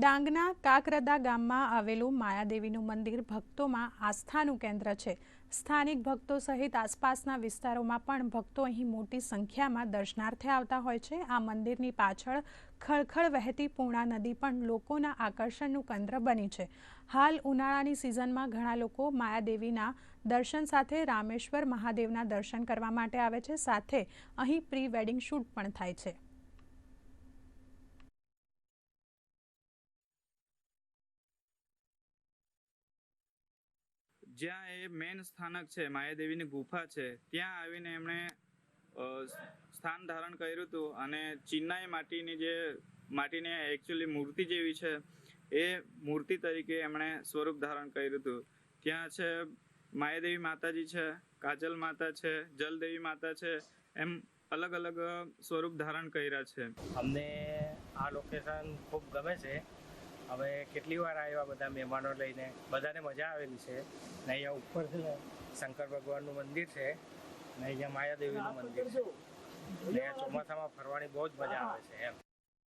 ડાંગના કાકરદા ગામમાં આવેલું માયાદેવીનું મંદિર ભક્તોમાં આસ્થાનું કેન્દ્ર છે. સ્થાનિક ભક્તો સહિત આસપાસના વિસ્તારોમાં પણ ભક્તો અહીં મોટી સંખ્યામાં દર્શનાર્થે આવતા હોય છે. આ મંદિરની પાછળ ખળખળ વહેતી પૂર્ણા નદી પણ લોકોના આકર્ષણનું કેન્દ્ર બની છે. હાલ ઉનાળાની સિઝનમાં ઘણા લોકો માયાદેવીના દર્શન સાથે રામેશ્વર મહાદેવના દર્શન કરવા માટે આવે છે. સાથે અહીં પ્રી વેડિંગ શૂટ પણ થાય છે. જ્યાં એ મેન સ્થાનક છે, માયાદેવીની ગુફા છે, ત્યાં આવીને એમણે સ્થાન ધારણ કર્યું હતું અને ચિનાઈ માટીની જે, માટીની એકચ્યુઅલી મૂર્તિ જેવી છે, એ મૂર્તિ તરીકે એમણે સ્વરૂપ ધારણ કર્યું હતું. ત્યાં છે, માયાદેવી માતાજી છે, કાજલ માતા છે, જલદેવી માતા છે, એમ અલગ અલગ સ્વરૂપ ધારણ કર્યા છે. અમને આ લોકેશન ખૂબ ગમે છે. અમે કેટલી વાર આવ્યા બધા મહેમાનો લઈને? બધાને મજા આવેલી છે. ને અહીંયા ઉપર છે ને શંકર ભગવાનનું મંદિર છે. ને અહીંયા માયાદેવીનું મંદિર છે. ને ચોમાસામાં ફરવાની બહુ જ મજા આવે છે એમ.